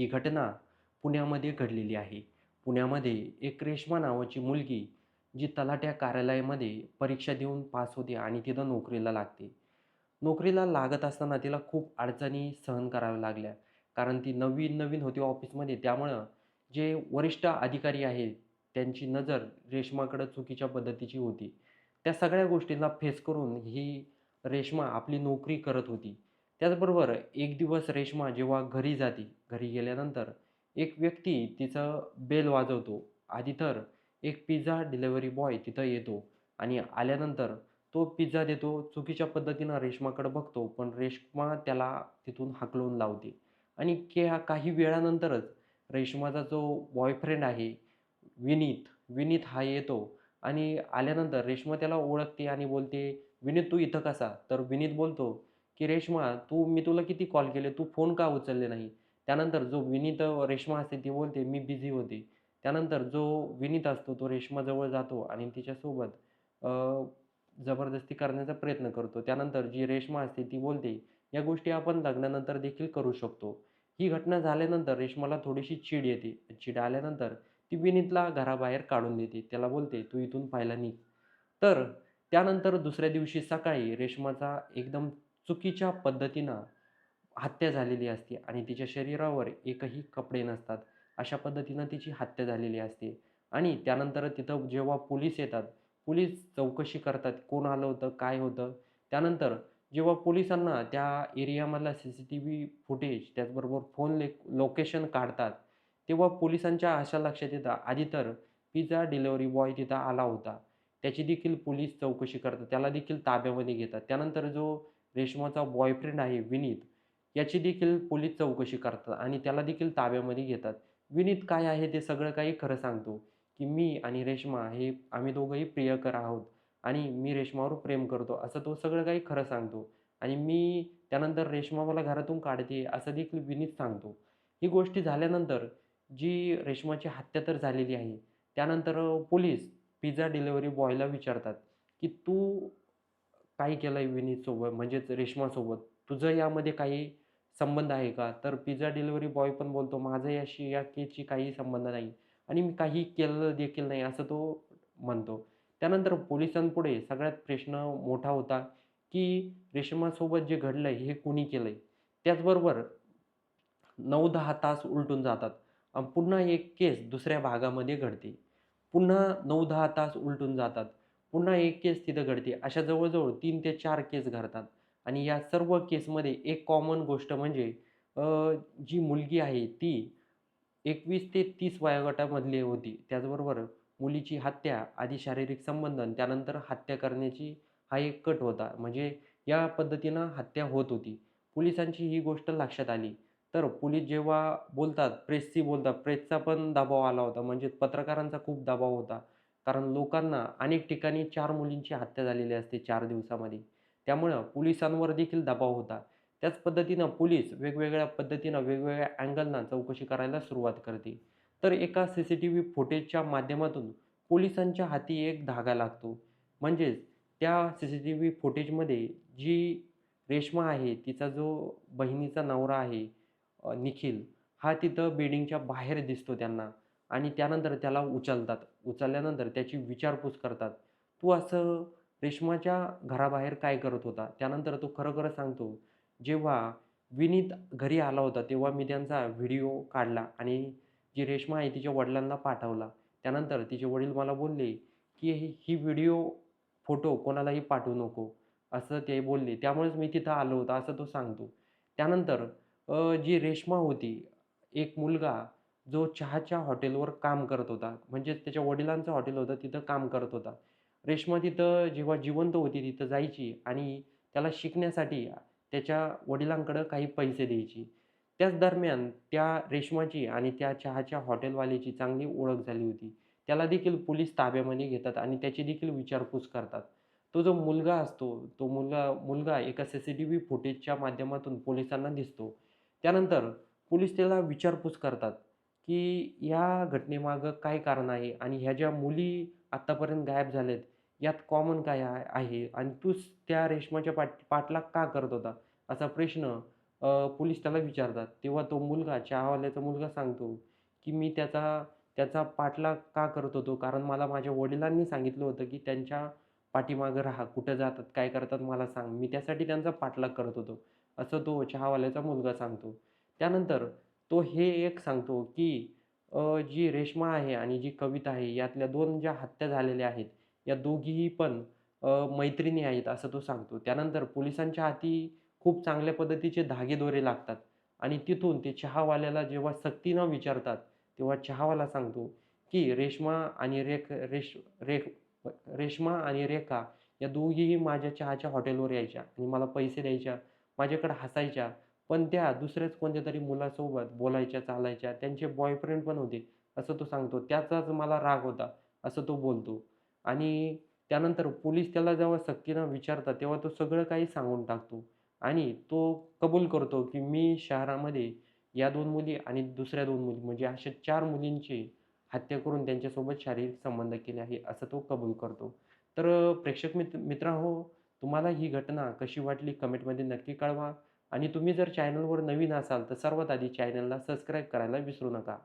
ही घटना पुण्यामध्ये घडलेली आहे. पुण्यामध्ये एक रेश्मा नावाची मुलगी जी तलाट्या कार्यालयामध्ये परीक्षा देऊन पास होते आणि तिथं नोकरीला लागते. नोकरीला लागत असताना तिला खूप अडचणी सहन कराव्या लागल्या कारण ती नवीन नवीन होती ऑफिसमध्ये. त्यामुळं जे वरिष्ठ अधिकारी आहेत त्यांची नजर रेश्माकडं चुकीच्या पद्धतीची होती. त्या सगळ्या गोष्टींना फेस करून ही रेश्मा आपली नोकरी करत होती. त्याचबरोबर एक दिवस रेश्मा जेव्हा घरी जाते घरी गेल्यानंतर एक व्यक्ती तिचं बेल वाजवतो. आधी तर एक पिझ्झा डिलेवरी बॉय तिथं येतो आणि आल्यानंतर तो पिझ्झा देतो. चुकीच्या पद्धतीनं रेश्माकडं बघतो पण रेश्मा त्याला तिथून हाकलून लावते. आणि के काही वेळानंतरच रेश्माचा जो बॉयफ्रेंड आहे विनीत विनीत हा येतो आणि आल्यानंतर रेश्मा त्याला ओळखते आणि बोलते विनीत तू इथं कसा? तर विनीत बोलतो की रेश्मा तू मी तुला किती कॉल केले? तू फोन का उचलले नाही? त्यानंतर जो विनीत रेश्मा असते ती बोलते मी बिझी होते. त्यानंतर जो विनीत असतो तो रेश्माजवळ जातो आणि तिच्यासोबत जबरदस्ती करण्याचा प्रयत्न करतो. त्यानंतर जी रेश्मा असते ती बोलते या गोष्टी आपण लग्नानंतर देखील करू शकतो. ही घटना झाल्यानंतर रेश्माला थोडीशी चीड येते. चीड आल्यानंतर ती विनीतला घराबाहेर काढून देते. त्याला बोलते तू इथून पाहिला निघ. तर त्यानंतर दुसऱ्या दिवशी सकाळी रेश्माचा एकदम चुकीच्या पद्धतीनं हत्या झालेली असते आणि तिच्या शरीरावर एकही कपडे नसतात अशा पद्धतीनं तिची हत्या झालेली असते. आणि त्यानंतर तिथं जेव्हा पोलीस येतात पोलीस चौकशी करतात कोण आलं होतं काय होतं त्यानंतर जेव्हा पोलिसांना त्या एरियामधला C C T V footage त्याचबरोबर फोन ले लोकेशन काढतात तेव्हा पोलिसांच्या अशा लक्षात येतं आधी तर पिझ्झा डिलेवरी बॉय तिथं आला होता. त्याची देखील पोलीस चौकशी करतात त्याला देखील ताब्यामध्ये घेतात. त्यानंतर जो रेश्माचा बॉयफ्रेंड आहे विनीत. याची देखील पोलीस चौकशी करतात आणि त्याला देखील ताब्यामध्ये घेतात. विनीत काय आहे ते सगळं काही खरं सांगतो की मी आणि रेश्मा हे आम्ही दोघंही प्रियकर आहोत आणि मी रेश्मावर प्रेम करतो असं तो सगळं काही खरं सांगतो. आणि मी त्यानंतर रेश्मा मला घरातून काढते असं देखील विनीत सांगतो. ही गोष्टी झाल्यानंतर जी रेश्माची हत्या तर झालेली आहे त्यानंतर पोलीस पिझ्झा डिलेवरी बॉयला विचारतात की तू काय केलं आहे विनीतसोबत? म्हणजेच रेश्मासोबत. तुझं यामध्ये काही संबंध आहे का? तर पिझ्झा डिलिव्हरी बॉय पण बोलतो माझं याशी या केची काही संबंध नाही आणि मी काही केलं देखील नाही असं तो म्हणतो. त्यानंतर पोलिसांपुढे सगळ्यात प्रश्न मोठा होता की रेश्मासोबत जे घडलं आहे हे कुणी केलं आहे त्याचबरोबर नऊ दहा तास उलटून जातात पुन्हा एक केस दुसऱ्या भागामध्ये घडते. पुन्हा नऊ दहा तास उलटून जातात. पुन्हा एक केस तिथं घडते. अशा जवळजवळ तीन ते चार केस घडतात. आणि या सर्व केसमध्ये एक कॉमन गोष्ट म्हणजे जी मुलगी आहे ती एकवीस ते तीस वयोगटामधली होती. त्याचबरोबर मुलीची हत्या आधी शारीरिक संबंध त्यानंतर हत्या करण्याची हा एक कट होता. म्हणजे या पद्धतीनं हत्या होत होती. पोलिसांची ही गोष्ट लक्षात आली. तर पोलीस जेव्हा बोलतात प्रेसशी बोलतात प्रेसचा पण दबाव आला होता. म्हणजे पत्रकारांचा खूप दबाव होता. कारण लोकांना अनेक ठिकाणी चार मुलींची हत्या झालेली असते चार दिवसामध्ये. त्यामुळं पोलिसांवर देखील दबाव होता. त्याच पद्धतीनं पोलीस वेगवेगळ्या पद्धतीनं वेगवेगळ्या अँगलना चौकशी करायला सुरुवात करते. तर एका सी सी टी व्ही फुटेजच्या माध्यमातून पोलिसांच्या हाती एक धागा लागतो. म्हणजेच त्या सी सी टी व्ही फुटेजमध्ये जी रेश्मा आहे तिचा जो बहिणीचा नवरा आहे निखिल हा तिथं बिल्डिंगच्या बाहेर दिसतो त्यांना. आणि त्यानंतर त्याला उचलतात. उचलल्यानंतर त्याची विचारपूस करतात. तू असं रेश्माच्या घराबाहेर काय करत होता? त्यानंतर तो खरं खरं सांगतो जेव्हा विनीत घरी आला होता तेव्हा मी त्यांचा व्हिडिओ काढला आणि जी रेश्मा आहे तिच्या वडिलांना पाठवला. त्यानंतर तिचे वडील मला बोलले की ही व्हिडिओ फोटो कोणालाही पाठवू नको. असं ते बोलले. त्यामुळेच मी तिथं आलो होतो असं तो सांगतो. त्यानंतर जी रेश्मा होती एक मुलगा जो चहाच्या हॉटेलवर काम करत होता म्हणजेच त्याच्या वडिलांचं हॉटेल होतं तिथं काम करत होता. रेश्मा तिथं जेव्हा जिवंत होती तिथं जायची आणि त्याला शिकण्यासाठी त्याच्या वडिलांकडं काही पैसे द्यायची. त्याच दरम्यान त्या रेश्माची आणि त्या चहाच्या हॉटेलवाल्याची चांगली ओळख झाली होती. त्याला देखील पोलीस ताब्यामध्ये घेतात आणि त्याची देखील विचारपूस करतात. तो जो मुलगा असतो तो मुलगा मुलगा एका सी सी टी व्ही फुटेजच्या माध्यमातून पोलिसांना दिसतो. त्यानंतर पोलीस त्याला विचारपूस करतात. की या घटनेमागं काय कारण आहे आणि ह्या ज्या मुली आत्तापर्यंत गायब झाल्यात यात कॉमन काय आहे आहे आणि तूच त्या रेशमाच्या पाठ पाठलाग का करत होता असा प्रश्न अ, पोलीस त्याला विचारतात. तेव्हा तो मुलगा चहावाल्याचा मुलगा सांगतो, की "मी त्याचा त्याचा पाठलाग का करत होतो? कारण मला माझ्या वडिलांनी सांगितलं होतं, की त्यांच्या पाठीमागं राहा. कुठं जातात, काय करतात मला सांग. मी त्यासाठी त्यांचा पाठलाग करत होतो." असं तो चहावाल्याचा मुलगा सांगतो. त्यानंतर तो हे एक सांगतो, की जी रेश्मा आहे आणि जी कविता आहे यातल्या दोन ज्या हत्या झालेल्या आहेत, या दोघीही पण मैत्रिणी आहेत असं तो सांगतो. त्यानंतर पोलिसांच्या हाती खूप चांगल्या पद्धतीचे धागेदोरे लागतात आणि तिथून ते चहावाल्याला जेव्हा सक्तीनं विचारतात, तेव्हा चहावाला सांगतो, की रेश्मा आणि रेख रेश रेख रेश्मा आणि रेखा या दोघीही माझ्या चहाच्या हॉटेलवर यायच्या आणि मला पैसे द्यायच्या, माझ्याकडे हसायच्या. पण त्या दुसऱ्याच कोणत्यातरी मुलासोबत बोलायच्या, चालायच्या. त्यांचे बॉयफ्रेंड पण होते, असं तो सांगतो. त्याचाच मला राग होता, असं तो बोलतो. आणि त्यानंतर पोलीस त्याला जेव्हा सक्तीनं विचारतात, तेव्हा तो सगळं काही सांगून टाकतो आणि तो कबूल करतो, की मी शहरामध्ये या दोन मुली आणि दुसऱ्या दोन मुली म्हणजे अशा चार मुलींची हत्या करून त्यांच्यासोबत शारीरिक संबंध केले आहे, असं तो कबूल करतो. तर प्रेक्षक मित्र मित्रांनो, तुम्हाला ही घटना कशी वाटली कमेंटमध्ये नक्की कळवा आणि तुम्ही जर चॅनलवर नवीन असाल, तर सर्वात आधी चॅनलला सबस्क्राईब करायला विसरू नका.